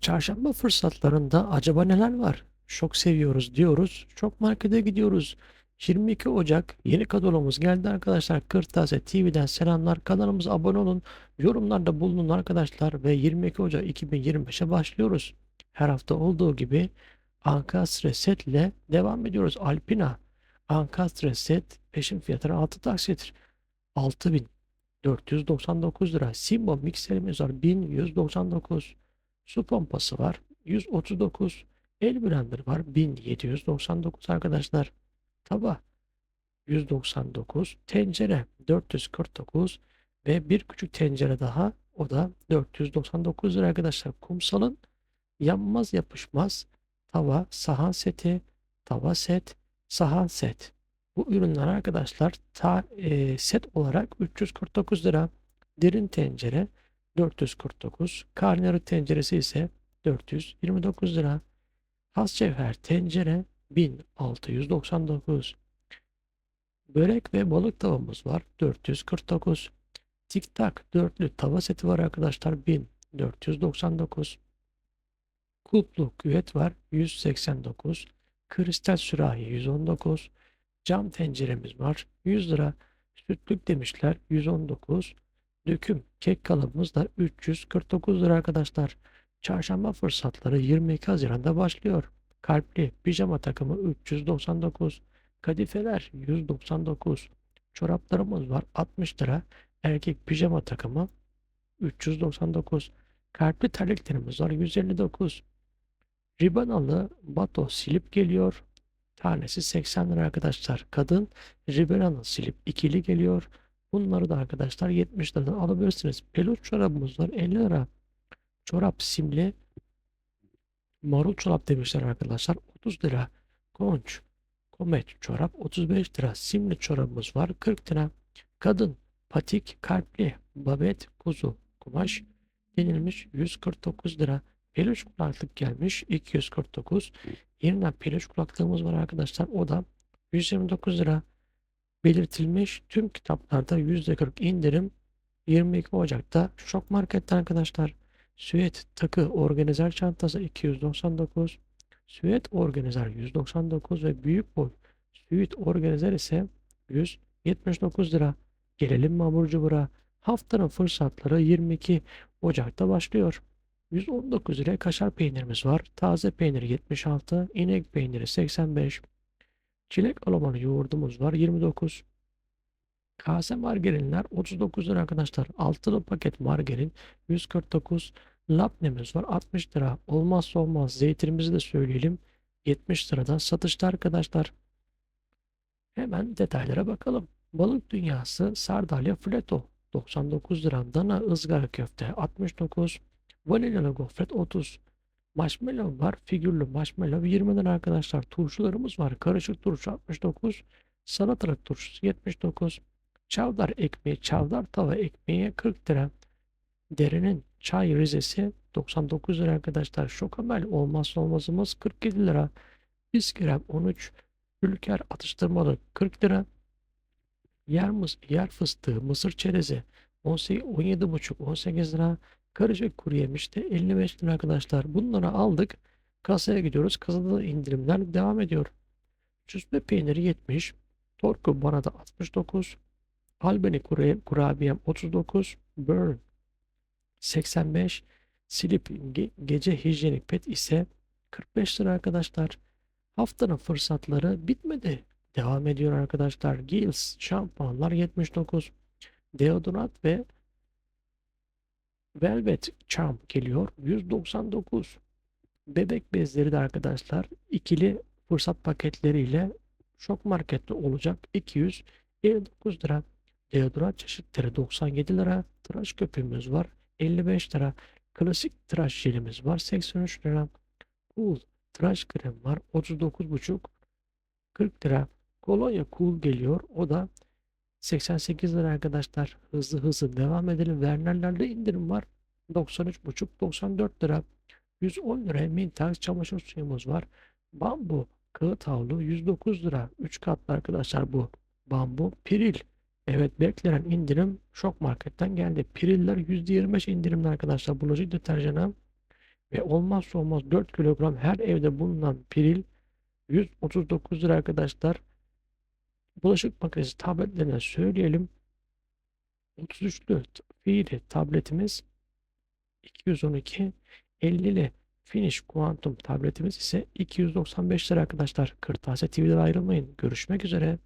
Çarşamba fırsatlarında acaba neler var? Çok seviyoruz diyoruz. Çok markete gidiyoruz. 22 Ocak yeni kadromuz geldi arkadaşlar. Kırtasiye TV'den selamlar. Kanalımıza abone olun. Yorumlarda bulunun arkadaşlar. Ve 22 Ocak 2025'e başlıyoruz. Her hafta olduğu gibi Ankastre set ile devam ediyoruz. Alpina Ankastre set peşin fiyatları 6 taksit. 6499 lira. Simbo mikserimiz var 1199. Su pompası var 139. El blender var 1799 arkadaşlar. Tava 199. Tencere 449 ve bir küçük tencere daha o da 499 lira arkadaşlar. Kumsalın yanmaz yapışmaz tava sahan seti, tava set, sahan set. Bu ürünler arkadaşlar ta, e, set olarak 349 lira. Derin tencere 449. Karnıyarık tenceresi ise 429 lira. Has cevher tencere 1699. Börek ve balık tavamız var 449. Tik tak dörtlü tava seti var arkadaşlar 1499. Kulplu küvet var 189. Kristal sürahi 119. Cam tenceremiz var 100 lira. Sütlük demişler 119. Döküm kek kalıbımız da 349 lira arkadaşlar. Çarşamba fırsatları 22 Haziran'da başlıyor. Kalpli pijama takımı 399. Kadifeler 199. Çoraplarımız var 60 lira. Erkek pijama takımı 399. Kalpli terliklerimiz var 159. Ribanalı bato silip geliyor. Tanesi 80 lira arkadaşlar. Kadın Ribanalı silip ikili geliyor. Bunları da arkadaşlar 70 liradan alabilirsiniz. Peluş çorabımız var 50 lira. Çorap simli marul çorap demişler arkadaşlar 30 lira. Konç komet çorap 35 lira. Simli çorabımız var 40 lira. Kadın patik kalpli babet kuzu kumaş denilmiş 149 lira. Peluş kulaklık gelmiş 249. Yeniden peluş kulaklığımız var arkadaşlar o da 129 lira belirtilmiş tüm kitaplarda %40 indirim 22 Ocak'ta Şok Market'te arkadaşlar. Süet takı organizer çantası 299. Süet organizer 199 ve büyük boy süet organizer ise 179 lira. Gelelim mi abur cubura? Haftanın fırsatları 22 Ocak'ta başlıyor. 119 liraya kaşar peynirimiz var. Taze peynir 76, inek peyniri 85, çilek alamanı yoğurdumuz var 29. Kase margarinler 39 lira arkadaşlar. Altılı paket margarin 149. Labnemiz var 60 lira. Olmazsa olmaz zeytinimizi de söyleyelim. 70 liradan satışta arkadaşlar. Hemen detaylara bakalım. Balık dünyası sardalya fleto 99 lira. Dana ızgara köfte 69. Vanilyalı gofret 30. Marshmallow var. Figürlü marshmallow 20 lira arkadaşlar. Turşularımız var. Karışık turşu 69. Salatalık turşusu 79. Çavdar ekmeği, çavdar tava ekmeği 40 lira. Derenin çay rizesi 99 lira arkadaşlar. Şokamel olmazsa olmazımız 47 lira. Bisküvit 13. Ülker atıştırmalı 40 lira. Yer, yer fıstığı, mısır çerezi 18, 17,5 18 lira. Karışık kuru yemiş de 55 lira arkadaşlar. Bunları aldık. Kasaya gidiyoruz. Kasada da indirimler devam ediyor. Süzme peyniri 70. Torku bana da 69. Albany kurabiyem 39. Burn 85. Silip ge gece hijyenik pet ise 45 lira arkadaşlar. Haftanın fırsatları bitmedi. Devam ediyor arkadaşlar. Gills şampuanlar 79. Deodorant ve Velvet Charm geliyor 199. Bebek bezleri de arkadaşlar ikili fırsat paketleriyle şok markette olacak 259 lira. Deodorant çeşitleri 97 lira. Tıraş köpüğümüz var 55 lira. Klasik tıraş jelimiz var 83 lira. Cool tıraş krem var 39,5 40 lira. Kolonya Cool geliyor. O da 88 lira arkadaşlar. Hızlı hızlı devam edelim. Werner'lerde indirim var. 93,5 94 lira. 110 liraya Mintax çamaşır suyumuz var. Bambu kağıt havlu 109 lira. 3 katlı arkadaşlar bu. Bambu Piril. Evet beklenen indirim şok marketten geldi. Piriller %25 indirimli arkadaşlar. Bulaşık deterjanı Ve olmazsa olmaz 4 kilogram her evde bulunan piril 139 lira arkadaşlar. Bulaşık makinesi tabletlerine söyleyelim. 33'lü fiili tabletimiz 212 50'li Finish Quantum tabletimiz ise 295 lira arkadaşlar. Kırtasiye TV'den ayrılmayın. Görüşmek üzere.